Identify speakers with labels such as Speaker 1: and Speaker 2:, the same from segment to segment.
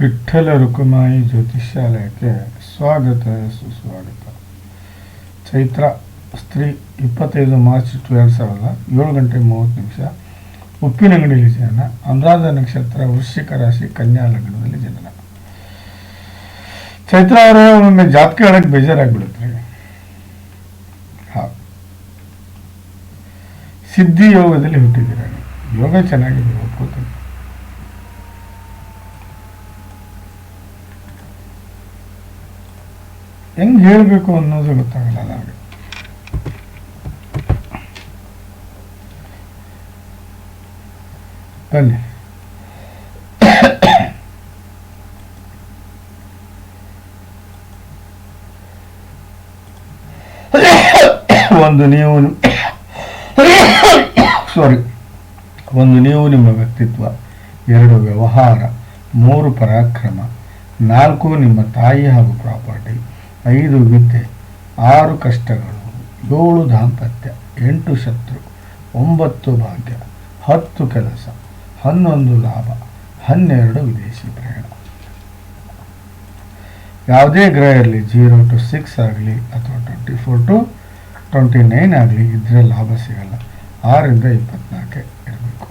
Speaker 1: ವಿಠ್ಠಲ ರುಕುಮಾಯಿ ಜ್ಯೋತಿಷ್ಯಾಲಯಕ್ಕೆ ಸ್ವಾಗತ, ಸುಸ್ವಾಗತ. ಚೈತ್ರ ಸ್ತ್ರೀ ಇಪ್ಪತ್ತೈದು ಮಾರ್ಚ್ ಟು ಎರಡು ಸಾವಿರದ ಏಳು ಗಂಟೆ ಮೂವತ್ತು ನಿಮಿಷ. ಉಪ್ಪಿನಂಗಡಿಯಲ್ಲಿ ಜನನ ಅನುರಾಧ ನಕ್ಷತ್ರ, ವೃಶ್ಚಿಕ ರಾಶಿ, ಕನ್ಯಾ ಲಗ್ನದಲ್ಲಿ ಜನನ ಚೈತ್ರ ಅವರೇ ಒಮ್ಮೆ ಜಾತಕ ಹೇಳಕ್ಕೆ ಬೇಜಾರಾಗ್ಬಿಡುತ್ತೆ. ಹಾ. ಸಿದ್ಧಿ ಯೋಗದಲ್ಲಿ ಹುಟ್ಟಿದ್ದೀರ ಯೋಗ ಚೆನ್ನಾಗಿದೆ, ಒಪ್ಕೋತೀನಿ. ಹೆಂಗ್ ಹೇಳ್ಬೇಕು ಅನ್ನೋದು ಗೊತ್ತಾಗಲ್ಲ ನನಗೆ. ಬನ್ನಿ. ಒಂದು ನೀವು ಸಾರಿ ಒಂದು ನೀವು ನಿಮ್ಮ ವ್ಯಕ್ತಿತ್ವ, ಎರಡು ವ್ಯವಹಾರ, ಮೂರು ಪರಾಕ್ರಮ, ನಾಲ್ಕು ನಿಮ್ಮ ತಾಯಿ ಹಾಗೂ ಪ್ರಾಪರ್ಟಿ ಐದು ವಿದ್ಯೆ, ಆರು ಕಷ್ಟಗಳು, ಏಳು ದಾಂಪತ್ಯ, ಎಂಟು ಶತ್ರು, ಒಂಬತ್ತು ಭಾಗ್ಯ, ಹತ್ತು ಕೆಲಸ, ಹನ್ನೊಂದು ಲಾಭ, ಹನ್ನೆರಡು ವಿದೇಶಿ ಪ್ರಯಾಣ. ಯಾವುದೇ ಗ್ರಹ ಇರಲಿ, ಜೀರೋ ಟು ಸಿಕ್ಸ್ ಆಗಲಿ ಅಥವಾ twenty four to twenty nine ಆಗಲಿ ಇದ್ರೆ ಲಾಭ ಸಿಗಲ್ಲ. ಆರರಿಂದ ಇಪ್ಪತ್ನಾಲ್ಕೆ ಇರಬೇಕು.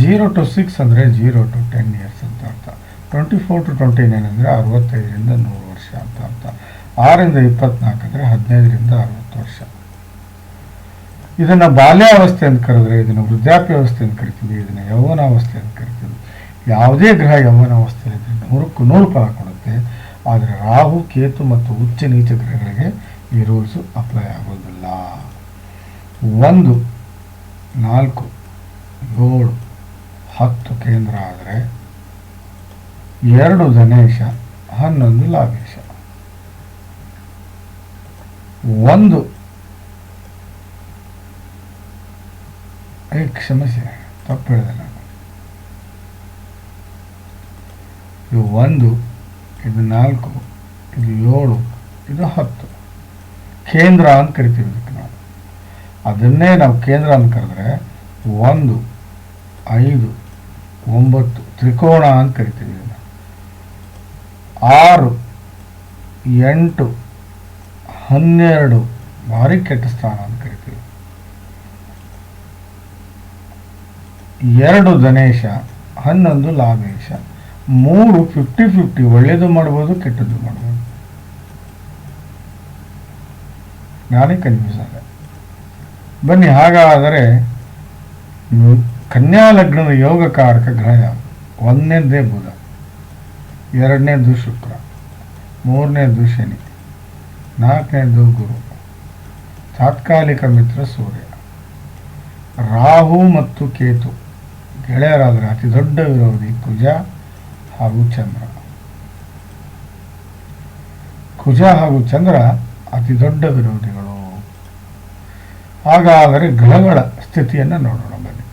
Speaker 1: ಜೀರೋ ಟು ಸಿಕ್ಸ್ ಅಂದರೆ ಜೀರೋ ಟು ಟೆನ್ ಇಯರ್ಸ್ ಅಂತ ಅರ್ಥ. Twenty four to twenty nine ಅಂದರೆ ಅರವತ್ತೈದರಿಂದ ನೂರು. ವರ್ಷ ಅಂತ ಅರ್ಥ. ಆರಿಂದ ಇಪ್ಪತ್ನಾಲ್ಕು ಅಂದರೆ ಹದಿನೈದರಿಂದ ಅರವತ್ತು ವರ್ಷ. ಇದನ್ನು ಬಾಲ್ಯಾವಸ್ಥೆ ಅಂತ ಕರೆದ್ರೆ, ಇದನ್ನು ವೃದ್ಧಾಪ್ಯಾವಸ್ಥೆ ಅಂತ ಕರಿತೀವಿ, ಇದನ್ನು ಯೌವನಾವಸ್ಥೆ ಅಂತ ಕರಿತೀವಿ. ಯಾವುದೇ ಗ್ರಹ ಯೌವನಾವಸ್ಥೆಯಲ್ಲಿ ನೂರಕ್ಕೂ ನೂರು ಫಲ ಕೊಡುತ್ತೆ. ಆದರೆ ರಾಹು, ಕೇತು ಮತ್ತು ಉಚ್ಚ ನೀಚ ಗ್ರಹಗಳಿಗೆ ಈ ರೂಲ್ಸು ಅಪ್ಲೈ ಆಗೋದಿಲ್ಲ. ಒಂದು, ನಾಲ್ಕು, ಏಳು, ಹತ್ತು ಕೇಂದ್ರ ಆದರೆ ಎರಡು ಧನೇಶ ಹನ್ನೊಂದು ಲಾಭೇಶ. ಒಂದು. ಕ್ಷಮಿಸಿ ತಪ್ಪು ಹೇಳಿದೆ ನಾನು. ಇದು ಒಂದು, ಇದು ನಾಲ್ಕು, ಇದು ಏಳು, ಇದು ಹತ್ತು. ಕೇಂದ್ರ ಅಂತ ಕರಿತೀವಿ ಇದಕ್ಕೆ ನಾವು. ಅದನ್ನೇ ನಾವು ಕೇಂದ್ರ ಅಂತ ಕರೆದ್ರೆ ಒಂದು, ಐದು, ಒಂಬತ್ತು ತ್ರಿಕೋಣ ಅಂತ ಕರಿತೀವಿ. ಆರು, ಎಂಟು, ಹನ್ನೆರಡು ಭಾರಿ ಕೆಟ್ಟ ಸ್ಥಾನ ಅಂತ ಕರಿತೀವಿ. ಎರಡು ಧನೇಶ, ಹನ್ನೊಂದು ಲಾಭೇಶ, ಮೂರು ಫಿಫ್ಟಿ ಫಿಫ್ಟಿ ಒಳ್ಳೇದು ಮಾಡ್ಬೋದು, ಕೆಟ್ಟದ್ದು ಮಾಡ್ಬೋದು. ನಾನೇ ಕನ್ಫ್ಯೂಸ್ ಆದ. ಬನ್ನಿ, ಹಾಗಾದರೆ ಕನ್ಯಾ ಲಗ್ನದ ಯೋಗಕಾರಕ ಗ್ರಹ ಯಾವುದು? ಒಂದನೇದೇ ಬುಧ. ಎರಡನೇದು ಶುಕ್ರ ಮೂರನೇದು ಶನಿ ನಾಲ್ಕನೇದು ಗುರು, ತಾತ್ಕಾಲಿಕ ಮಿತ್ರ ಸೂರ್ಯ. ರಾಹು ಮತ್ತು ಕೇತು, ಗೆಳೆಯರಾದರೆ ಅತಿ ದೊಡ್ಡ ವಿರೋಧಿ ಕುಜ ಹಾಗೂ ಚಂದ್ರ. ಕುಜ ಹಾಗೂ ಚಂದ್ರ ಅತಿ ದೊಡ್ಡ ವಿರೋಧಿಗಳು. ಹಾಗಾದರೆ ಗ್ರಹಗಳ ಸ್ಥಿತಿಯನ್ನು ನೋಡೋಣ ಬನ್ನಿ.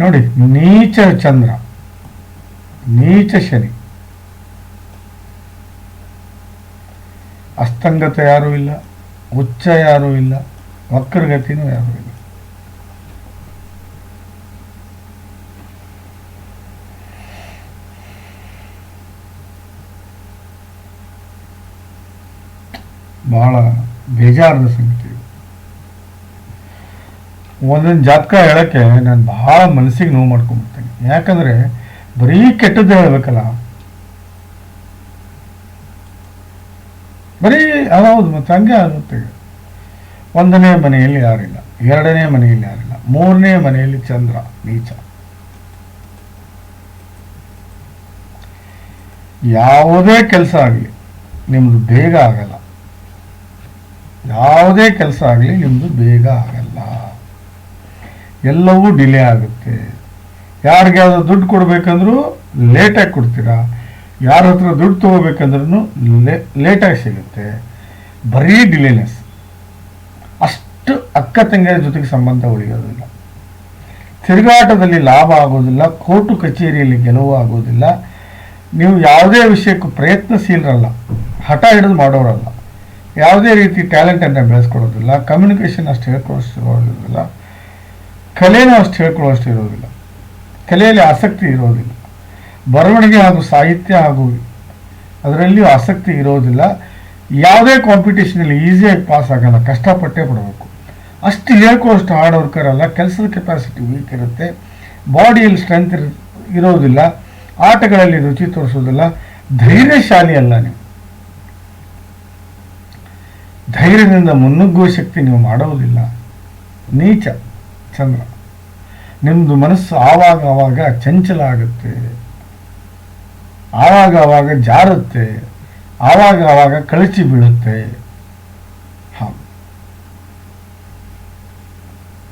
Speaker 1: ನೋಡಿ, ನೀಚ ಚಂದ್ರ, ನೀಚ ಶನಿ ಅಸ್ತಂಗತ ಯಾರೂ ಇಲ್ಲ ಉಚ್ಚ ಯಾರೂ ಇಲ್ಲ, ವಕ್ರಗತಿನೂ ಯಾರೂ ಇಲ್ಲ ಬಹಳ ಬೇಜಾರದ ಸಂಗತಿ. ಒಂದೊಂದು ಜಾತಕ ಹೇಳಕ್ಕೆ ನಾನು ಬಹಳ ಮನಸ್ಸಿಗೆ ನೋವು ಮಾಡ್ಕೊಂಡ್ಬಿಡ್ತೇನೆ ಯಾಕಂದ್ರೆ ಬರೀ ಕೆಟ್ಟದ್ದು ಹೇಳಬೇಕಲ್ಲ. ಬರೀ ಹೌದು, ಮತ್ತೆ ಹಂಗೆ ಆಗುತ್ತೆ. ಒಂದನೇ ಮನೆಯಲ್ಲಿ ಯಾರಿಲ್ಲ, ಎರಡನೇ ಮನೆಯಲ್ಲಿ ಯಾರಿಲ್ಲ, ಮೂರನೇ ಮನೆಯಲ್ಲಿ ಚಂದ್ರ, ನೀಚ. ಯಾವುದೇ ಕೆಲಸ ಆಗಲಿ, ನಿಮ್ದು ಬೇಗ ಆಗಲ್ಲ. ಯಾವುದೇ ಕೆಲಸ ಆಗಲಿ ನಿಮ್ಮದು ಬೇಗ ಆಗಲ್ಲ. ಎಲ್ಲವೂ ಡಿಲೇ ಆಗುತ್ತೆ. ಯಾರಿಗೆ ಯಾವ್ದು ದುಡ್ಡು ಕೊಡಬೇಕಂದ್ರೂ ಲೇಟಾಗಿ ಕೊಡ್ತೀರಾ? ಯಾರ ಹತ್ರ ದುಡ್ಡು ತೊಗೋಬೇಕಂದ್ರೂ ಲೇಟಾಗಿ ಸಿಗುತ್ತೆ. ಬರೀ ಡಿಲೇನೆಸ್ ಅಷ್ಟು ಅಕ್ಕ ತಂಗಿಯ ಜೊತೆಗೆ ಸಂಬಂಧ ಉಳಿಯೋದಿಲ್ಲ. ತಿರುಗಾಟದಲ್ಲಿ ಲಾಭ ಆಗೋದಿಲ್ಲ, ಕೋರ್ಟು ಕಚೇರಿಯಲ್ಲಿ ಗೆಲುವು ಆಗೋದಿಲ್ಲ. ನೀವು ಯಾವುದೇ ವಿಷಯಕ್ಕೂ ಪ್ರಯತ್ನಶೀಲರಲ್ಲ. ಹಠ ಹಿಡಿದು ಮಾಡೋರಲ್ಲ. ಯಾವುದೇ ರೀತಿ ಟ್ಯಾಲೆಂಟನ್ನು ಬೆಳೆಸ್ಕೊಡೋದಿಲ್ಲ ಕಮ್ಯುನಿಕೇಷನ್ ಅಷ್ಟು ಹೇಳ್ಕೊಳ್ಳೋದಿಲ್ಲ ಕಲೆನೂ ಅಷ್ಟು ಹೇಳ್ಕೊಳ್ಳೋಷ್ಟು ಇರೋದಿಲ್ಲ. ಕಲೆಯಲ್ಲಿ ಆಸಕ್ತಿ ಇರೋದಿಲ್ಲ. ಬರವಣಿಗೆ ಹಾಗೂ ಸಾಹಿತ್ಯ ಹಾಗೂ ಅದರಲ್ಲಿಯೂ ಆಸಕ್ತಿ ಇರೋದಿಲ್ಲ. ಯಾವುದೇ ಕಾಂಪಿಟೇಷನಲ್ಲಿ ಈಸಿಯಾಗಿ ಪಾಸ್ ಆಗಲ್ಲ, ಕಷ್ಟಪಟ್ಟೇ ಪಡಬೇಕು ಅಷ್ಟು ಹೇಳ್ಕೊಳ್ಳೋಷ್ಟು ಹಾರ್ಡ್ ವರ್ಕರ್ ಅಲ್ಲ ಕೆಲಸದ ಕೆಪಾಸಿಟಿ ವೀಕ್ ಇರುತ್ತೆ. ಬಾಡಿಯಲ್ಲಿ ಸ್ಟ್ರೆಂತ್ ಇರ, ಇರೋದಿಲ್ಲ. ಆಟಗಳಲ್ಲಿ ರುಚಿ ತೋರಿಸೋದಿಲ್ಲ. ಧೈರ್ಯಶಾಲಿ ಅಲ್ಲ ನೀವು. ಧೈರ್ಯದಿಂದ ಮುನ್ನುಗ್ಗುವ ಶಕ್ತಿ ನೀವು ಮಾಡೋದಿಲ್ಲ. ನೀಚ. ಚಂದ್ರ. ನಿಮ್ಮದು ಮನಸ್ಸು ಆವಾಗ ಆವಾಗ ಚಂಚಲ ಆಗುತ್ತೆ. ಆವಾಗ ಆವಾಗ ಜಾರುತ್ತೆ. ಆವಾಗ ಆವಾಗ ಕಳಚಿ ಬೀಳುತ್ತೆ. ಹಾಂ.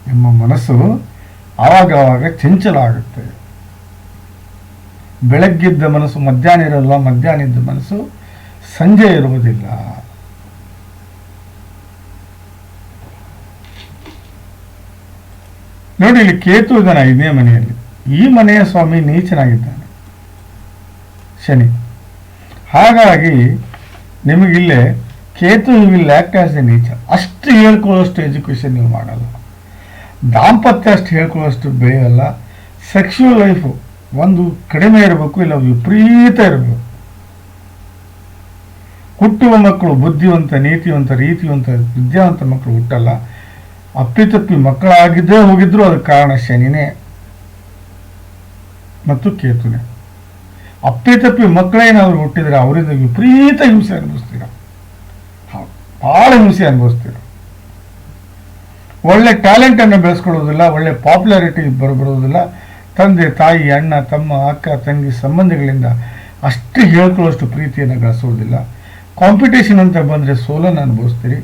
Speaker 1: ನಿಮ್ಮ ಮನಸ್ಸು ಆವಾಗ ಆವಾಗ ಚಂಚಲ ಆಗುತ್ತೆ. ಬೆಳಗ್ಗಿದ್ದ ಮನಸ್ಸು, ಮಧ್ಯಾಹ್ನ ಇರೋಲ್ಲ ಮಧ್ಯಾಹ್ನ ಇದ್ದ ಮನಸ್ಸು ಸಂಜೆ ಇರುವುದಿಲ್ಲ. ನೋಡಿ, ಇಲ್ಲಿ ಕೇತು ಇದ್ದಾನೆ ಐದನೇ ಮನೆಯಲ್ಲಿ. ಈ ಮನೆಯ ಸ್ವಾಮಿ ನೀಚನಾಗಿದ್ದಾನೆ. ಶನಿ. ಹಾಗಾಗಿ ನಿಮಗಿಲ್ಲೇ Ketu will act as a ನೀಚ. ಅಷ್ಟು ಹೇಳ್ಕೊಳ್ಳೋಷ್ಟು ಎಜುಕೇಷನ್ ನೀವು ಮಾಡಲ್ಲ. ದಾಂಪತ್ಯ ಅಷ್ಟು ಹೇಳ್ಕೊಳ್ಳೋಷ್ಟು ಬೆಳೆಯಲ್ಲ ಸೆಕ್ಷುವಲ್ ಲೈಫು ಒಂದು ಕಡಿಮೆ ಇರಬೇಕು, ಇಲ್ಲ ವಿಪರೀತ ಇರಬೇಕು. ಹುಟ್ಟುವ ಮಕ್ಕಳು ಬುದ್ಧಿವಂತ, ನೀತಿವಂತ, ರೀತಿವಂತ, ವಿದ್ಯಾವಂತ ಮಕ್ಕಳು ಹುಟ್ಟಲ್ಲ. ಅಪ್ಪಿತಪ್ಪಿ ಮಕ್ಕಳಾಗಿದ್ದೇ ಹೋಗಿದ್ರು ಅದಕ್ಕೆ ಕಾರಣ ಶನಿನೇ ಮತ್ತು ಕೇತುನೆ. ಅಪ್ಪಿತಪ್ಪಿ ಮಕ್ಕಳೇನಾದ್ರು ಹುಟ್ಟಿದ್ರೆ ಅವರಿಂದ ವಿಪರೀತ ಹಿಂಸೆ ಅನುಭವಿಸ್ತೀರ? ಭಾಳ ಹಿಂಸೆ ಅನುಭವಿಸ್ತೀರ? ಒಳ್ಳೆ ಟ್ಯಾಲೆಂಟ್ ಅನ್ನು ಬೆಳೆಸ್ಕೊಳ್ಳೋದಿಲ್ಲ, ಒಳ್ಳೆ ಪಾಪ್ಯುಲಾರಿಟಿ ಬರಬರೋದಿಲ್ಲ. ತಂದೆ, ತಾಯಿ, ಅಣ್ಣ, ತಮ್ಮ, ಅಕ್ಕ, ತಂಗಿ ಸಂಬಂಧಿಗಳಿಂದ ಅಷ್ಟು ಹೇಳ್ಕೊಳ್ಳೋಷ್ಟು ಪ್ರೀತಿಯನ್ನು ಗಳಿಸೋದಿಲ್ಲ. ಕಾಂಪಿಟೇಷನ್ ಅಂತ ಬಂದರೆ ಸೋಲನ್ನು ಅನುಭವಿಸ್ತೀರಿ.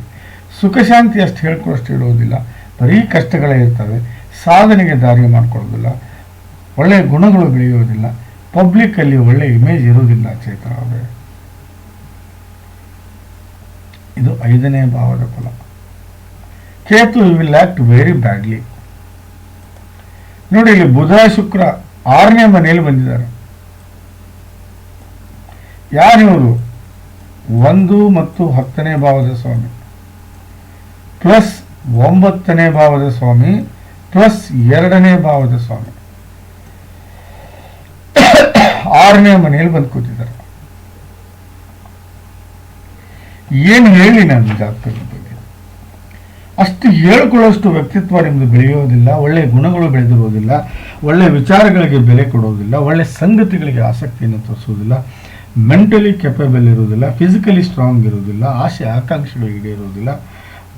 Speaker 1: ಸುಖ ಶಾಂತಿ ಅಷ್ಟು ಹೇಳ್ಕೊಳ್ಳೋಷ್ಟು ಇಡೋದಿಲ್ಲ. ಬರೀ ಕಷ್ಟಗಳೇ ಇರ್ತವೆ. ಸಾಧನೆಗೆ ದಾರಿ ಮಾಡಿಕೊಳ್ಳೋದಿಲ್ಲ ಒಳ್ಳೆಯ ಗುಣಗಳು ಬೆಳೆಯೋದಿಲ್ಲ. ಪಬ್ಲಿಕ್ಕಲ್ಲಿ ಒಳ್ಳೆ ಇಮೇಜ್ ಇರೋದಿಲ್ಲ ಚೇತನ ಅವರೇ. ಇದು ಐದನೇ ಭಾವದ ಫಲ Ketu will act very badly ನೋಡಿ ಇಲ್ಲಿ ಬುಧ, ಶುಕ್ರ ಆರನೇ ಮನೆಯಲ್ಲಿ ಬಂದಿದ್ದಾರೆ. ಯಾರಿವರು ಒಂದು ಮತ್ತು ಹತ್ತನೇ ಭಾವದ ಸ್ವಾಮಿ. ಪ್ಲಸ್ ಒಂಬತ್ತನೇ ಭಾವದ ಸ್ವಾಮಿ ಪ್ಲಸ್ ಎರಡನೇ ಭಾವದ ಸ್ವಾಮಿ. ಆರನೇ ಮನೆಯಲ್ಲಿ ಬಂದು ಕೂತಿದ್ದಾರೆ. ಏನು ಹೇಳಿ ನಾನು ಬಗ್ಗೆ? ಅಷ್ಟು ಹೇಳ್ಕೊಳ್ಳೋಷ್ಟು ವ್ಯಕ್ತಿತ್ವ ನಿಮ್ದು ಬೆಳೆಯೋದಿಲ್ಲ ಒಳ್ಳೆಯ ಗುಣಗಳು ಬೆಳೆದಿರೋದಿಲ್ಲ ಒಳ್ಳೆಯ ವಿಚಾರಗಳಿಗೆ ಬೆಲೆ ಕೊಡೋದಿಲ್ಲ, ಒಳ್ಳೆ ಸಂಗತಿಗಳಿಗೆ ಆಸಕ್ತಿಯನ್ನು ತೋರಿಸೋದಿಲ್ಲ ಮೆಂಟಲಿ ಕೆಪಬಲ್ ಇರೋದಿಲ್ಲ ಫಿಸಿಕಲಿ ಸ್ಟ್ರಾಂಗ್ ಇರೋದಿಲ್ಲ, ಆಸೆ ಆಕಾಂಕ್ಷೆಗಳು ಈಡೇರೋದಿಲ್ಲ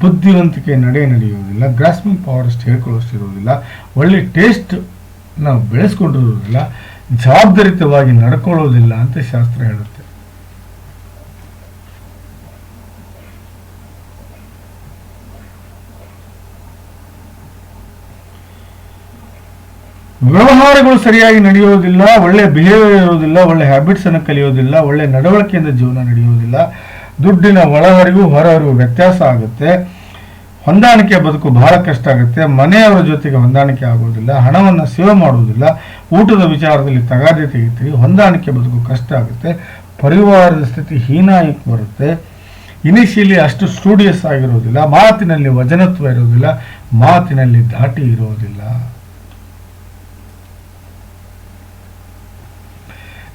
Speaker 1: ಬುದ್ಧಿವಂತಿಕೆ ನಡೆ ನಡೆಯುವುದಿಲ್ಲ ಗ್ರಾಸ್ಮಿಂಗ್ ಪವರ್ ಅಷ್ಟು ಹೇಳ್ಕೊಳ್ಳೋಷ್ಟು ಇರೋದಿಲ್ಲ ಒಳ್ಳೆ ಟೇಸ್ಟ್ ನಾವು ಬೆಳೆಸ್ಕೊಂಡಿರೋದಿಲ್ಲ ಜವಾಬ್ದಾರಿತವಾಗಿ ನಡ್ಕೊಳ್ಳೋದಿಲ್ಲ ಅಂತ ಶಾಸ್ತ್ರ ಹೇಳುತ್ತೆ. ವ್ಯವಹಾರಗಳು ಸರಿಯಾಗಿ ನಡೆಯೋದಿಲ್ಲ ಒಳ್ಳೆ ಬಿಹೇವಿಯರ್ ಇರೋದಿಲ್ಲ ಒಳ್ಳೆ ಹ್ಯಾಬಿಟ್ಸ್ ಅನ್ನು ಕಲಿಯೋದಿಲ್ಲ ಒಳ್ಳೆ ನಡವಳಿಕೆಯಿಂದ ಜೀವನ ನಡೆಯೋದಿಲ್ಲ ದುಡ್ಡಿನ ಒಳಹರಿವು ಹೊರಹರಿವು ವ್ಯತ್ಯಾಸ ಆಗುತ್ತೆ. ಹೊಂದಾಣಿಕೆ ಬದುಕು ಬಹಳ ಕಷ್ಟ ಆಗುತ್ತೆ. ಮನೆಯವರ ಜೊತೆಗೆ ಹೊಂದಾಣಿಕೆ ಆಗೋದಿಲ್ಲ. ಹಣವನ್ನು ಸೇವ್ ಮಾಡುವುದಿಲ್ಲ. ಊಟದ ವಿಚಾರದಲ್ಲಿ ತಗಾದೆ ತೆಗಿತೀರಿ. ಹೊಂದಾಣಿಕೆ ಬದುಕು ಕಷ್ಟ ಆಗುತ್ತೆ. ಪರಿವಾರದ ಸ್ಥಿತಿ ಹೀನಾಯಕ್ಕೆ ಬರುತ್ತೆ. ಇನಿಷಿಯಲಿ ಅಷ್ಟು ಸ್ಟೂಡಿಯಸ್ ಆಗಿರೋದಿಲ್ಲ. ಮಾತಿನಲ್ಲಿ ವಜನತ್ವ ಇರೋದಿಲ್ಲ. ಮಾತಿನಲ್ಲಿ ಧಾಟಿ ಇರೋದಿಲ್ಲ.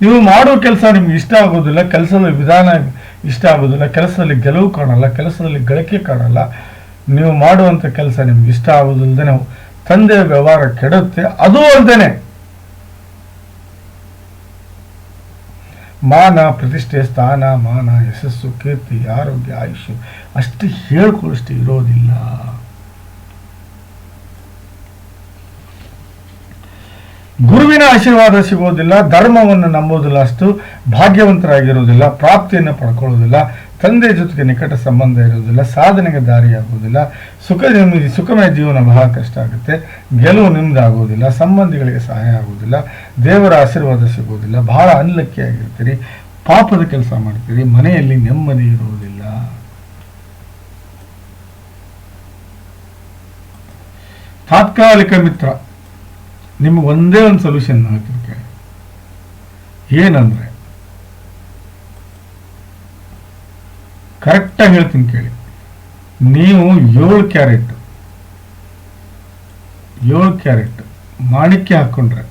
Speaker 1: ನೀವು ಮಾಡೋ ಕೆಲಸ ನಿಮ್ಗೆ ಇಷ್ಟ ಆಗೋದಿಲ್ಲ. ಕೆಲಸದ ವಿಧಾನ ಇಷ್ಟ ಆಗೋದಿಲ್ಲ ಕೆಲಸದಲ್ಲಿ ಗೆಲುವು ಕಾಣಲ್ಲ, ಕೆಲಸದಲ್ಲಿ ಗಳಿಕೆ ಕಾಣಲ್ಲ. ನೀವು ಮಾಡುವಂಥ ಕೆಲಸ ನಿಮ್ಗೆ ಇಷ್ಟ ಆಗೋದಿಲ್ಲದೆ ತಂದೆಯ ವ್ಯವಹಾರ ಕೆಡುತ್ತೆ, ಅದು ಅಲ್ಲದೇನೆ ಮಾನ, ಪ್ರತಿಷ್ಠೆ, ಸ್ಥಾನ, ಮಾನ, ಯಶಸ್ಸು, ಕೀರ್ತಿ, ಆರೋಗ್ಯ, ಆಯುಷ್ಯ, ಅಷ್ಟು ಹೇಳ್ಕೊಳ್ಳಷ್ಟು ಇರೋದಿಲ್ಲ. ಗುರುವಿನ ಆಶೀರ್ವಾದ ಸಿಗೋದಿಲ್ಲ, ಧರ್ಮವನ್ನು ನಂಬೋದಿಲ್ಲ ಅಷ್ಟು ಭಾಗ್ಯವಂತರಾಗಿರೋದಿಲ್ಲ, ಪ್ರಾಪ್ತಿಯನ್ನು ಪಡ್ಕೊಳ್ಳೋದಿಲ್ಲ, ತಂದೆ ಜೊತೆಗೆ ನಿಕಟ ಸಂಬಂಧ ಇರೋದಿಲ್ಲ, ಸಾಧನೆಗೆ ದಾರಿಯಾಗುವುದಿಲ್ಲ ಸುಖ ನೆಮ್ಮದಿ, ಸುಖಮಯ ಜೀವನ ಬಹಳ ಕಷ್ಟ ಆಗುತ್ತೆ, ಗೆಲುವು ನಿಮ್ದಾಗೋದಿಲ್ಲ, ಸಂಬಂಧಿಗಳಿಗೆ ಸಹಾಯ ಆಗೋದಿಲ್ಲ, ದೇವರ ಆಶೀರ್ವಾದ ಸಿಗೋದಿಲ್ಲ, ಬಹಳ ಅನ್ಲಕ್ಕಿ ಆಗಿರ್ತೀರಿ ಪಾಪದ ಕೆಲಸ ಮಾಡ್ತೀರಿ, ಮನೆಯಲ್ಲಿ ನೆಮ್ಮದಿ ಇರುವುದಿಲ್ಲ ತಾತ್ಕಾಲಿಕ ಮಿತ್ರ. ನಿಮ್ಗೆ ಒಂದೇ ಒಂದು ಸೊಲ್ಯೂಷನ್ ಹಾಕಿದ್ದಕ್ಕೆ. ಏನಂದರೆ ಕರೆಕ್ಟಾಗಿ ಹೇಳ್ತೀನಿ ಕೇಳಿ. ನೀವು ಏಳು ಕ್ಯಾರೆಟ್ ಏಳು ಕ್ಯಾರೆಟ್ ಮಾಣಿಕ್ಯ ಹಾಕ್ಕೊಂಡ್ರೆ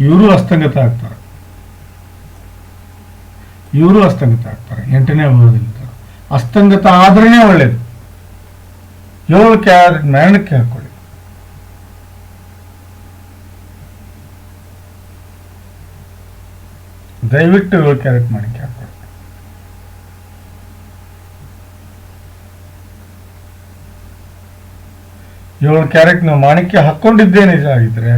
Speaker 1: ಇವರು ಅಸ್ತಂಗತ ಆಗ್ತಾರೆ. ಇವರು ಅಸ್ತಂಗತ ಆಗ್ತಾರೆ. ಎಂಟನೇ ಅಸ್ತಂಗತ ಆದ್ರೇ ಒಳ್ಳೇದು. ಏಳು ಕ್ಯಾರೆಟ್ ಮ್ಯಾಣಕ್ಕೆ ಹಾಕೊಳ್ಳಿ. ದಯವಿಟ್ಟು ಕ್ಯಾರೆಟ್ ಮಾಡಿ ಏಳು ಕ್ಯಾರೆಟ್ ನಾವು ಮಾಣಿಕ್ಯ ಹಾಕ್ಕೊಂಡಿದ್ದೇ ನಿಜ ಆಗಿದ್ರೆ,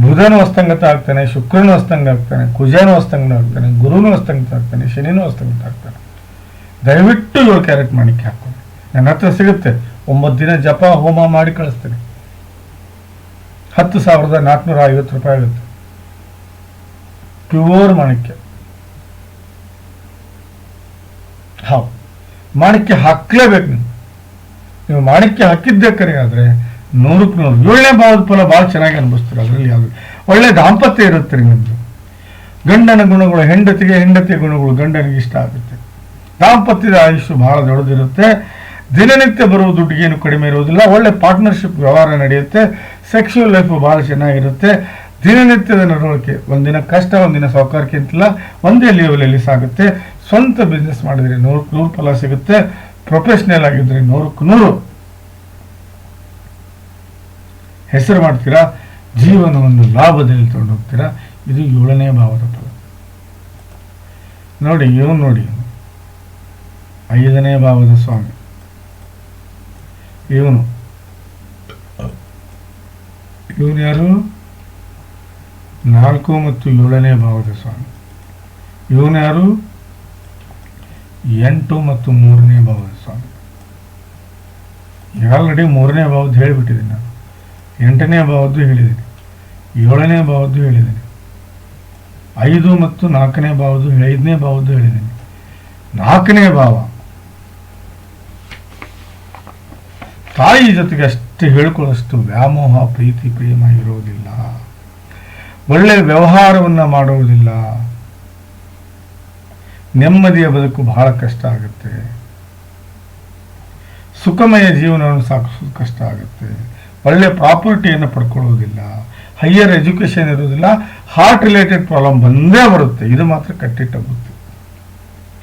Speaker 1: ಬುಧನು ಅಸ್ತಂಗತ ಆಗ್ತಾನೆ, ಶುಕ್ರನು ಅಸ್ತಂಗ ಆಗ್ತಾನೆ, ಕುಜನು ಅಸ್ತಂಗನ ಆಗ್ತಾನೆ, ಗುರುನು ಅಸ್ತಂಗತ ಆಗ್ತಾನೆ, ಶನಿನೂ ಅಸ್ತಂಗತ ಆಗ್ತಾನೆ. ದಯವಿಟ್ಟು ಏಳು ಕ್ಯಾರೆಟ್ ಮಾಣಿಕ್ಯ ಹಾಕೊಳ್ಳಿ ನನ್ನ ಹತ್ರ ಸಿಗುತ್ತೆ. ಒಂಬತ್ತು ದಿನ ಜಪ, ಹೋಮ ಮಾಡಿ ಕಳಿಸ್ತೇನೆ. ಹತ್ತು ಸಾವಿರದ ನಾಲ್ಕುನೂರ ಐವತ್ತು ರೂಪಾಯಿ ಆಗುತ್ತೆ. ಪ್ಯೂರ್ ಮಾಣಿಕ್ಯ ಹೌದು. ಮಾಣಿಕ್ಯ ಹಾಕ್ಲೇಬೇಕು ನೀವು. ನೀವು ಮಾಣಿಕ್ಯ ಹಾಕಿದ್ದೇ ಆದರೆ ನೂರಕ್ಕೆ ನೂರು. ಏಳನೇ ಭಾವದ ಫಲ ಭಾಳ ಚೆನ್ನಾಗಿ ಅನುಭವಿಸ್ತೀರ ಅದರಲ್ಲಿ ಯಾವುದು. ಒಳ್ಳೆ ದಾಂಪತ್ಯ ಇರುತ್ತೆ ನಿಮ್ಮದು ಗಂಡನ ಗುಣಗಳು, ಹೆಂಡತಿಗೆ ಹೆಂಡತಿಯ ಗುಣಗಳು ಗಂಡನಿಗೆ ಇಷ್ಟ ಆಗುತ್ತೆ. ದಾಂಪತ್ಯದ ಆಯುಷು ಬಹಳ ದೊಡ್ಡದಿರುತ್ತೆ. ದಿನನಿತ್ಯ ಬರುವ ದುಡ್ಡಿಗೆ ಏನು ಕಡಿಮೆ ಇರುವುದಿಲ್ಲ. ಒಳ್ಳೆ ಪಾರ್ಟ್ನರ್ಶಿಪ್ ವ್ಯವಹಾರ ನಡೆಯುತ್ತೆ. ಸೆಕ್ಷುವಲ್ ಲೈಫ್ ಬಹಳ ಚೆನ್ನಾಗಿರುತ್ತೆ. ದಿನನಿತ್ಯದ ನಡವಳಿಕೆ, ಒಂದಿನ ಕಷ್ಟ, ಒಂದಿನ ಸೌಕರ್ಯಕ್ಕೆ ಅಂತಿಲ್ಲ ಒಂದೇ ಲೆವೆಲಲ್ಲಿ ಸಾಗುತ್ತೆ. ಸ್ವಂತ ಬಿಸ್ನೆಸ್ ಮಾಡಿದ್ರೆ ನೂರಕ್ಕೆ ನೂರು ಫಲ ಸಿಗುತ್ತೆ. ಪ್ರೊಫೆಷ್ನಲ್ ಆಗಿದ್ರೆ ನೂರಕ್ಕೆ ನೂರು. ಹೆಸರು ಮಾಡ್ತೀರಾ? ಜೀವನವನ್ನು ಲಾಭದಲ್ಲಿ ತಗೊಂಡು ಹೋಗ್ತೀರಾ ಇದು ಏಳನೇ ಭಾವದ ಫಲ. ನೋಡಿ, ಇವನು ನೋಡಿ. ಐದನೇ ಭಾವದ ಸ್ವಾಮಿ. ಇವನು. ಇವನು ಯಾರು? ನಾಲ್ಕು ಮತ್ತು ಏಳನೇ ಭಾವದ ಸ್ವಾಮಿ. ಇವನು ಯಾರು ಎಂಟು ಮತ್ತು ಮೂರನೇ ಭಾವದ ಸ್ವಾಮಿ. ಆಲ್ರೆಡಿ ಮೂರನೇ ಭಾವದ್ದು ಹೇಳಿಬಿಟ್ಟಿದ್ದೀನಿ ನಾನು. ಎಂಟನೇ ಭಾವದ್ದು ಹೇಳಿದ್ದೀನಿ. ಏಳನೇ ಭಾವದ್ದು ಹೇಳಿದ್ದೀನಿ. ಐದು ಮತ್ತು ನಾಲ್ಕನೇ ಭಾವದ್ದು ಐದನೇ ಭಾವದ್ದು ಹೇಳಿದ್ದೀನಿ. ನಾಲ್ಕನೇ ಭಾವ. ತಾಯಿ ಜೊತೆಗೆ ಅಷ್ಟು ಹೇಳ್ಕೊಳ್ಳೋಷ್ಟು ವ್ಯಾಮೋಹ, ಪ್ರೀತಿ, ಪ್ರೇಮ ಇರೋದಿಲ್ಲ. ಒಳ್ಳೆಯ ವ್ಯವಹಾರವನ್ನು ಮಾಡುವುದಿಲ್ಲ. ನೆಮ್ಮದಿಯ ಬದುಕು ಬಹಳ ಕಷ್ಟ ಆಗುತ್ತೆ. ಸುಖಮಯ ಜೀವನವನ್ನು ಸಾಗಿಸೋದು ಕಷ್ಟ ಆಗುತ್ತೆ. ಒಳ್ಳೆ ಪ್ರಾಪರ್ಟಿಯನ್ನು ಪಡ್ಕೊಳ್ಳೋದಿಲ್ಲ ಹೈಯರ್ ಎಜುಕೇಷನ್ ಇರೋದಿಲ್ಲ ಹಾರ್ಟ್ ರಿಲೇಟೆಡ್ ಪ್ರಾಬ್ಲಮ್ ಬಂದೇ ಬರುತ್ತೆ. ಇದು ಮಾತ್ರ ಕಟ್ಟಿಟ್ಟ ಬುತ್ತಿ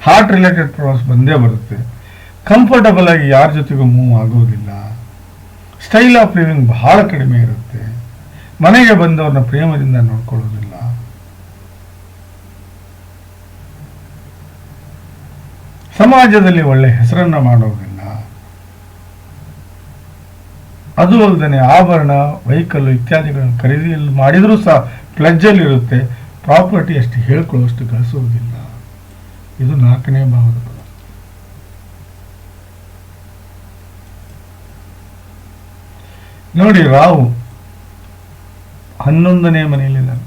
Speaker 1: ಹಾರ್ಟ್ ರಿಲೇಟೆಡ್ ಪ್ರಾಬ್ಲಮ್ಸ್ ಬಂದೇ ಬರುತ್ತೆ. ಕಂಫರ್ಟಬಲ್ ಆಗಿ ಯಾರ ಜೊತೆಗೂ ಮೂವ್ ಆಗೋದಿಲ್ಲ. ಸ್ಟೈಲ್ ಆಫ್ ಲಿವಿಂಗ್ ಬಹಳ ಕಡಿಮೆ ಇರುತ್ತೆ. ಮನೆಗೆ ಬಂದವ್ರನ್ನ ಪ್ರೇಮದಿಂದ ನೋಡ್ಕೊಳ್ಳೋದಿಲ್ಲ. ಸಮಾಜದಲ್ಲಿ ಒಳ್ಳೆ ಹೆಸರನ್ನ ಮಾಡೋದಿಲ್ಲ. ಅದು ಅಲ್ಲದೆ ಆಭರಣ ವೆಹಿಕಲ್ ಇತ್ಯಾದಿಗಳನ್ನು ಖರೀದಿಯಲ್ಲಿ ಮಾಡಿದರೂ ಸಹ ಪ್ಲಜ್ಜಲ್ಲಿ ಇರುತ್ತೆ ಪ್ರಾಪರ್ಟಿ ಅಷ್ಟು ಹೇಳ್ಕೊಳ್ಳೋಷ್ಟು ಗಳಿಸೋದಿಲ್ಲ. ಇದು ನಾಲ್ಕನೇ ಭಾವದ ಪದ. ನೋಡಿ ರಾವು ಹನ್ನೊಂದನೇ ಮನೆಯಲ್ಲಿದ್ದಾನೆ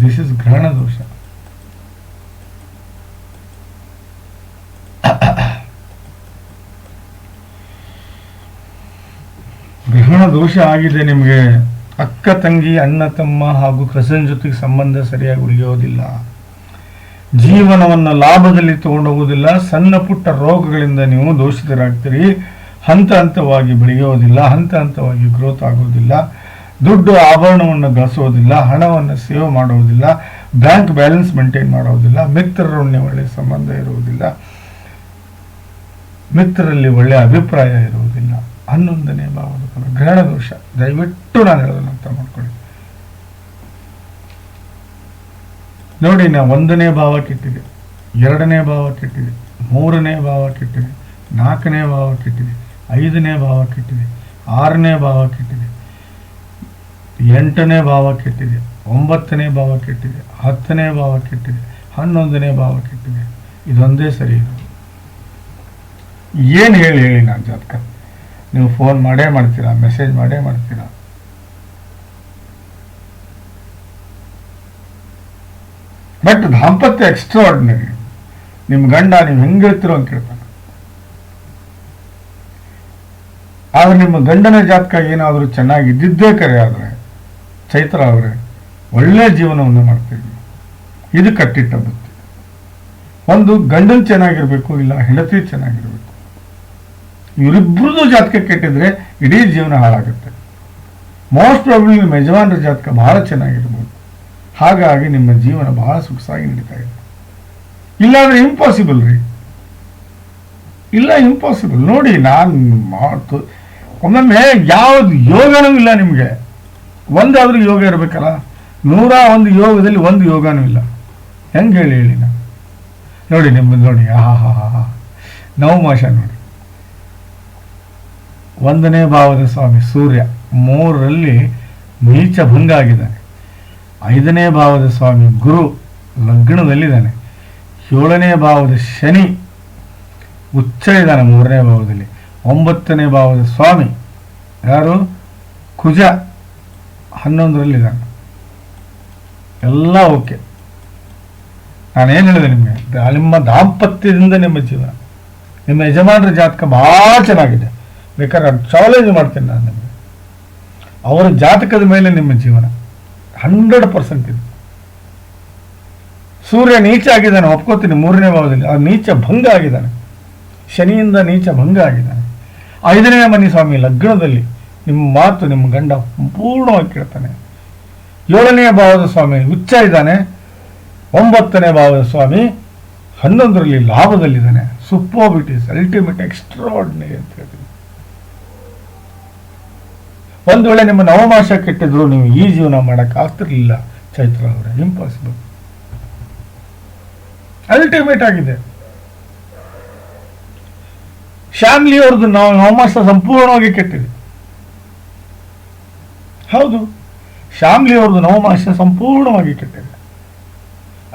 Speaker 1: ದಿಸ್ ಇಸ್ ಗ್ರಹಣ ದೋಷ. ಗ್ರಹಣ ದೋಷ ಆಗಿದೆ ನಿಮಗೆ. ಅಕ್ಕ, ತಂಗಿ, ಅಣ್ಣ, ತಮ್ಮ ಹಾಗೂ ಕಸನ್ ಜೊತೆಗೆ ಸಂಬಂಧ ಸರಿಯಾಗಿ ಉಳಿಯೋದಿಲ್ಲ. ಜೀವನವನ್ನು ಲಾಭದಲ್ಲಿ ತಗೊಂಡೋಗೋದಿಲ್ಲ ಸಣ್ಣ ಪುಟ್ಟ ರೋಗಗಳಿಂದ ನೀವು ದೋಷಿತರಾಗ್ತೀರಿ. ಹಂತ ಹಂತವಾಗಿ ಬೆಳೆಯೋದಿಲ್ಲ. ಹಂತ ಹಂತವಾಗಿ ಗ್ರೋತ್ ಆಗೋದಿಲ್ಲ. ದುಡ್ಡು ಆಭರಣವನ್ನು ಗಳಿಸೋದಿಲ್ಲ, ಹಣವನ್ನು ಸೇವ್ ಮಾಡೋದಿಲ್ಲ, ಬ್ಯಾಂಕ್ ಬ್ಯಾಲೆನ್ಸ್ ಮೇಂಟೈನ್ ಮಾಡೋದಿಲ್ಲ, ಮಿತ್ರರೊಡನೆ ಒಳ್ಳೆಯ ಸಂಬಂಧ ಇರುವುದಿಲ್ಲ, ಮಿತ್ರರಲ್ಲಿ ಒಳ್ಳೆಯ ಅಭಿಪ್ರಾಯ ಇರುವುದಿಲ್ಲ ಹನ್ನೊಂದನೇ ಭಾವದ ಗ್ರಹಣ ದೋಷ. ದಯವಿಟ್ಟು ನಾನು ಹೇಳೋದನ್ನ ಅರ್ಥ ಮಾಡ್ಕೊಳ್ಳಿ. ನೋಡಿ, ನಾ ಒಂದನೇ ಭಾವ ಕೆಟ್ಟಿದೆ, ಎರಡನೇ ಭಾವ ಕೆಟ್ಟಿದೆ, ಮೂರನೇ ಭಾವ ಕೆಟ್ಟಿದೆ, ನಾಲ್ಕನೇ ಭಾವ ಕೆಟ್ಟಿದೆ, ಐದನೇ ಭಾವ ಕೆಟ್ಟಿದೆ, ಆರನೇ ಭಾವ ಕೆಟ್ಟಿದೆ. ಎಂಟನೇ ಭಾವ ಕೆಟ್ಟಿದೆ, ಒಂಬತ್ತನೇ ಭಾವ ಕೆಟ್ಟಿದೆ, ಹತ್ತನೇ ಭಾವ ಕೆಟ್ಟಿದೆ, ಹನ್ನೊಂದನೇ ಭಾವ ಕೆಟ್ಟಿದೆ. ಇದೊಂದೇ ಸರಿ ಏನು ಹೇಳಿ ಹೇಳಿ ನಾನು ಜಾತಕ? ನೀವು ಫೋನ್ ಮಾಡೇ ಮಾಡ್ತೀರಾ ಮೆಸೇಜ್ ಮಾಡೇ ಮಾಡ್ತೀರಾ? ಬಟ್ ದಾಂಪತ್ಯ ಎಕ್ಸ್ಟ್ರಾ ಆರ್ಡಿನರಿ ನಿಮ್ಮ ಗಂಡ ನೀವು ಹೆಂಗೆ ಹೇಳ್ತಿರೋ ಅಂತ ಕೇಳ್ತಾನೆ. ಆದ್ರೆ ನಿಮ್ಮ ಗಂಡನ ಜಾತಕ ಏನಾದರೂ ಚೆನ್ನಾಗಿದ್ದಿದ್ದೇ ಕರೆ ಆದರೆ ಚೈತ್ರ ಅವರೇ, ಒಳ್ಳೆ ಜೀವನವನ್ನು ಮಾಡ್ತೀವಿ ಇದು ಕಟ್ಟಿಟ್ಟ ಬುತ್ತಿ. ಒಂದು ಗಂಡನ್ ಚೆನ್ನಾಗಿರ್ಬೇಕು, ಇಲ್ಲ ಹೆಂಡತಿ ಚೆನ್ನಾಗಿರ್ಬೇಕು. ಇವರಿಬ್ಬರದು ಜಾತಕ ಕೆಟ್ಟಿದ್ರೆ ಇಡೀ ಜೀವನ ಹಾಳಾಗುತ್ತೆ. ಮೋಸ್ಟ್ ಪ್ರಾಬ್ಲಿ ನಿಮ್ಮ ಯಜಮಾನರ ಜಾತಕ ಬಹಳ ಚೆನ್ನಾಗಿರ್ಬೋದು. ಹಾಗಾಗಿ ನಿಮ್ಮ ಜೀವನ ಬಹಳ ಸೊಗಸಾಗಿ ನಡೀತಾ ಇದೆ. ಇಲ್ಲಾಂದ್ರೆ ಇಂಪಾಸಿಬಲ್ ರೀ. ಇಲ್ಲ ಇಂಪಾಸಿಬಲ್ ನೋಡಿ, ನಾನು ಒಮ್ಮೊಮ್ಮೆ ಯಾವ್ದು ಯೋಗನೂ ಇಲ್ಲ ನಿಮಗೆ. ಒಂದಾದ್ರೂ ಯೋಗ ಇರಬೇಕಲ್ಲ? ನೂರ ಒಂದು ಯೋಗದಲ್ಲಿ ಒಂದು ಯೋಗನೂ ಇಲ್ಲ. ಹೆಂಗೆ ಹೇಳಿ ಹೇಳಿ ನಾನು ನೋಡಿ ನಿಮ್ಮ ನೋಡಿ ಹಾ ಹಾ ಹಾ. ಹಾ ನೋಡಿ. ಒಂದನೇ ಭಾವದ ಸ್ವಾಮಿ ಸೂರ್ಯ ಮೂರರಲ್ಲಿ ನೀಚ ಭಂಗ ಆಗಿದ್ದಾನೆ. ಐದನೇ ಭಾವದ ಸ್ವಾಮಿ ಗುರು ಲಗ್ನದಲ್ಲಿದ್ದಾನೆ. ಏಳನೇ ಭಾವದ ಶನಿ ಉಚ್ಚ ಇದ್ದಾನೆ ಮೂರನೇ ಭಾವದಲ್ಲಿ. ಒಂಬತ್ತನೇ ಭಾವದ ಸ್ವಾಮಿ ಯಾರು? ಕುಜ. ಹನ್ನೊಂದರಲ್ಲಿದ್ದಾನೆ ಎಲ್ಲ ಓಕೆ. ನಾನೇನು ಹೇಳಿದೆ ನಿಮಗೆ? ನಿಮ್ಮ ದಾಂಪತ್ಯದಿಂದ ನಿಮ್ಮ ಜೀವನ. ನಿಮ್ಮ ಯಜಮಾನರ ಜಾತಕ ಭಾಳ ಚೆನ್ನಾಗಿದೆ. ಬೇಕಾದ್ರೆ ಚಾಲೆಂಜ್ ಮಾಡ್ತೀನಿ ನಾನು ನಿಮಗೆ. ಅವರ ಜಾತಕದ ಮೇಲೆ ನಿಮ್ಮ ಜೀವನ. ಹಂಡ್ರೆಡ್ ಪರ್ಸೆಂಟ್ ಇದೆ. ಸೂರ್ಯ ನೀಚ ಆಗಿದ್ದಾನೆ, ಒಪ್ಕೋತೀನಿ ಮೂರನೇ ಭಾವದಲ್ಲಿ. ಆ ನೀಚ ಭಂಗ ಆಗಿದ್ದಾನೆ. ಶನಿಯಿಂದ ನೀಚ ಭಂಗ ಆಗಿದ್ದಾನೆ. ಐದನೇ ಮನಿ ಸ್ವಾಮಿ ಲಗ್ನದಲ್ಲಿ ನಿಮ್ಮ ಮಾತು ನಿಮ್ಮ ಗಂಡ ಸಂಪೂರ್ಣವಾಗಿ ಕೇಳ್ತಾನೆ. ಏಳನೇ ಭಾವದ ಸ್ವಾಮಿ ಉಚ್ಚ ಇದ್ದಾನೆ. ಒಂಬತ್ತನೇ ಭಾವದ ಸ್ವಾಮಿ ಹನ್ನೊಂದರಲ್ಲಿ ಲಾಭದಲ್ಲಿದ್ದಾನೆ. ಸುಪೋಬಿಟಿಸ್ ಅಲ್ಟಿಮೇಟ್ ಎಕ್ಸ್ಟ್ರಾರ್ಡಿನರಿ ಅಂತ ಹೇಳ್ತೀನಿ. ಒಂದು ವೇಳೆ ನಿಮ್ಮ ನವಮಾಸ ಕೆಟ್ಟಿದ್ರು ನೀವು ಈ ಜೀವನ ಮಾಡಕ್ ಆಗ್ತಿರ್ಲಿಲ್ಲ ಚೈತ್ರ ಅವರೇ ಇಂಪಾಸಿಬಲ್ ಅಲ್ಟಿಮೇಟ್ ಆಗಿದೆ. ಶ್ಯಾಮ್ಲಿ ಅವ್ರದ್ದು ನಾವು ನವಮಾಸ ಸಂಪೂರ್ಣವಾಗಿ ಕೆಟ್ಟಿದೆ. ಹೌದು ಶಾಮ್ಲಿ ಅವ್ರದ್ದು ನವಮಾಸ ಸಂಪೂರ್ಣವಾಗಿ ಕೆಟ್ಟಿದೆ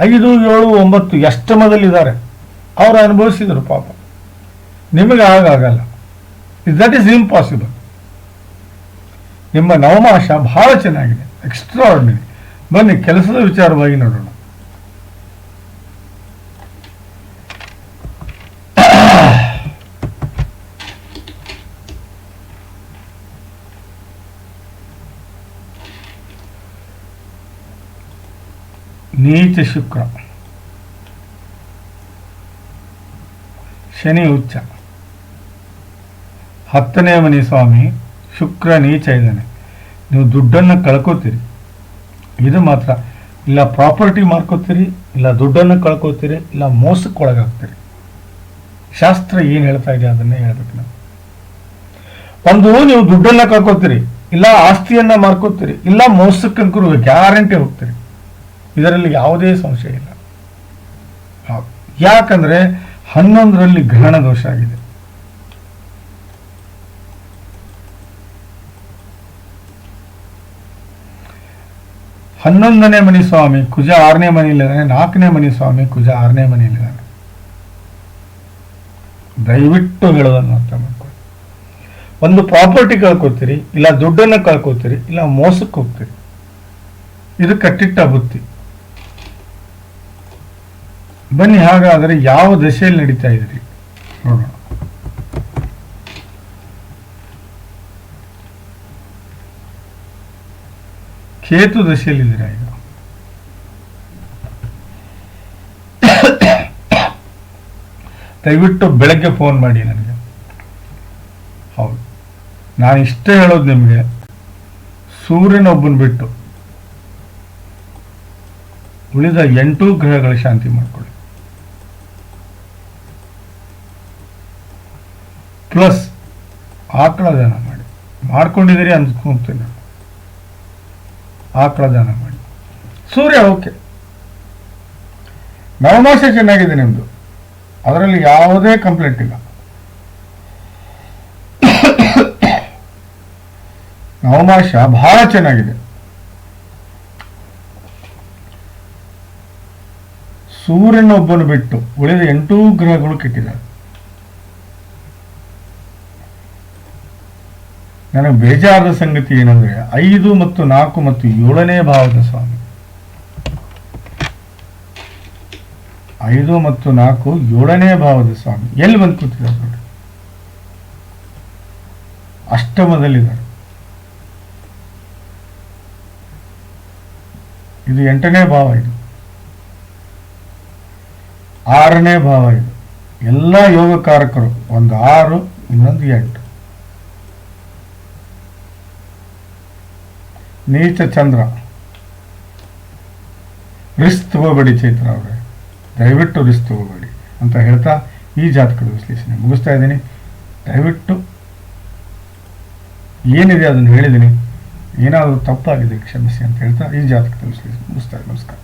Speaker 1: ಐದು, ಏಳು, ಒಂಬತ್ತು ಎಷ್ಟಮದಲ್ಲಿದ್ದಾರೆ, ಅವರು ಅನುಭವಿಸಿದರು ಪಾಪ. ನಿಮಗೆ ಆಗಾಗಲ್ಲ ದಟ್ ಈಸ್ ಇಂಪಾಸಿಬಲ್ ನಿಮ್ಮ ನವಮಾಶ ಬಹಳ ಚೆನ್ನಾಗಿದೆ ಎಕ್ಸ್ಟ್ರಾ ಬನ್ನಿ, ಕೆಲಸದ ವಿಚಾರವಾಗಿ ನೋಡೋಣ. ನೀಚ ಶುಕ್ರ. ಶನಿ ಉಚ್ಚ ಹತ್ತನೇ ಮನೆ ಸ್ವಾಮಿ, ಶುಕ್ರ ನೀಚ ಇದ್ದಾನೆ. ನೀವು ದುಡ್ಡನ್ನು ಕಳ್ಕೋತೀರಿ. ಇದು ಮಾತ್ರ. ಇಲ್ಲ ಪ್ರಾಪರ್ಟಿ ಮಾರ್ಕೋತೀರಿ, ಇಲ್ಲ ದುಡ್ಡನ್ನು ಕಳ್ಕೋತೀರಿ, ಇಲ್ಲ ಮೋಸಕ್ಕೊಳಗಾಗ್ತೀರಿ. ಶಾಸ್ತ್ರ ಏನು ಹೇಳ್ತಾ ಇದೆ ಅದನ್ನೇ ಹೇಳ್ಬೇಕು ನಾವು ಒಂದು, ನೀವು ದುಡ್ಡನ್ನ ಕಳ್ಕೊತೀರಿ, ಇಲ್ಲ ಆಸ್ತಿಯನ್ನ ಮಾರ್ಕೋತೀರಿ, ಇಲ್ಲ ಮೋಸಕ್ಕೆ ಗ್ಯಾರಂಟಿ ಹೋಗ್ತೀರಿ. ಇದರಲ್ಲಿ ಯಾವುದೇ ಸಂಶಯ ಇಲ್ಲ. ಯಾಕಂದ್ರೆ ಹನ್ನೊಂದರಲ್ಲಿ ಗ್ರಹಣ ದೋಷ ಆಗಿದೆ. ಹನ್ನೊಂದನೇ ಮನಿ ಸ್ವಾಮಿ ಕುಜ, ಆರನೇ ಮನೆಯಲ್ಲಿದ್ದಾನೆ ನಾಲ್ಕನೇ ಮನಿ ಸ್ವಾಮಿ ಕುಜ, ಆರನೇ ಮನೆಯಲ್ಲಿದ್ದಾನೆ ದಯವಿಟ್ಟು ಹೇಳೋದನ್ನು ಅರ್ಥ ಮಾಡ್ಕೊಳ್ಳಿ. ಒಂದು ಪ್ರಾಪರ್ಟಿ ಕಳ್ಕೊತೀರಿ, ಇಲ್ಲ ದುಡ್ಡನ್ನು ಕಳ್ಕೊತೀರಿ, ಇಲ್ಲ ಮೋಸಕ್ಕೆ ಹೋಗ್ತೀರಿ. ಇದು ಕಟ್ಟಿಟ್ಟ ಬುತ್ತಿ. ಬನ್ನಿ, ಹಾಗಾದರೆ ಯಾವ ದಶೆಯಲ್ಲಿ ನಡೀತಾ ಇದ್ರಿ? ನೋಡೋಣ. ಕೇತು ದಶೆಯಲ್ಲಿದ್ದೀರಾ ಈಗ? ದಯವಿಟ್ಟು ಬೆಳಗ್ಗೆ ಫೋನ್ ಮಾಡಿ ನನಗೆ. ಹೌದು. ನಾನು ಇಷ್ಟೇ ಹೇಳೋದು ನಿಮಗೆ. ಸೂರ್ಯನೊಬ್ಬನ ಬಿಟ್ಟು ಉಳಿದ ಎಂಟು ಗ್ರಹಗಳ ಶಾಂತಿ ಮಾಡ್ಕೊಳ್ಳಿ. ಪ್ಲಸ್ ಆಕಳ ದಾನ ಮಾಡಿ. ಮಾಡ್ಕೊಂಡಿದ್ದೀರಿ ಅಂದ್ಕೊಂತೀನಿ ನಾನು ಆಕಳ ದಾನ ಮಾಡಿ. ಸೂರ್ಯ, ಓಕೆ. ನವಮಾಸ ಚೆನ್ನಾಗಿದೆ ನಿಮ್ಮದು ಅದರಲ್ಲಿ ಯಾವುದೇ ಕಂಪ್ಲೇಂಟ್ ಇಲ್ಲ. ನವಮಾಸ ಬಹಳ ಚೆನ್ನಾಗಿದೆ. ಸೂರ್ಯನೊಬ್ಬನು ಬಿಟ್ಟು ಉಳಿದ ಎಂಟೂ ಗ್ರಹಗಳು ಕೆಟ್ಟಿದ್ದಾರೆ. ನನಗೆ ಬೇಜಾರದ ಸಂಗತಿ ಏನಂದ್ರೆ ಐದು ಮತ್ತು ನಾಲ್ಕು ಮತ್ತು ಏಳನೇ ಭಾವದ ಸ್ವಾಮಿ. ಐದು ಮತ್ತು ನಾಲ್ಕು ಏಳನೇ ಭಾವದ ಸ್ವಾಮಿ. ಎಲ್ಲಿ ಬಂದು ಕೂತಿದ್ದಾರೆ ನೋಡಿ. ಅಷ್ಟಮದಲ್ಲಿದ್ದಾರೆ. ಇದು ಎಂಟನೇ ಭಾವ ಇದು. ಆರನೇ ಭಾವ ಇದು. ಎಲ್ಲ ಯೋಗಕಾರಕರು, ಒಂದು ಆರು, ಇನ್ನೊಂದು ಎಂಟು. ನೀಚ ಚಂದ್ರ ರಿಸ್ಕ್ ತಗೋಬೇಡಿ ಚೈತ್ರ ಅವರೇ. ದಯವಿಟ್ಟು ರಿಸ್ಕ್ ತಗೋಬೇಡಿ ಅಂತ ಹೇಳ್ತಾ ಈ ಜಾತಕದ ವಿಶ್ಲೇಷಣೆ ಮುಗಿಸ್ತಾ ಇದ್ದೀನಿ. ದಯವಿಟ್ಟು ಏನಿದೆ ಅದನ್ನು ಹೇಳಿದ್ದೀನಿ. ಏನಾದರೂ ತಪ್ಪಾಗಿದೆ, ಕ್ಷಮಿಸಿ ಅಂತ ಹೇಳ್ತಾ ಈ ಜಾತಕದ ವಿಶ್ಲೇಷಣೆ ಮುಗಿಸ್ತಾ ನಮಸ್ಕಾರ.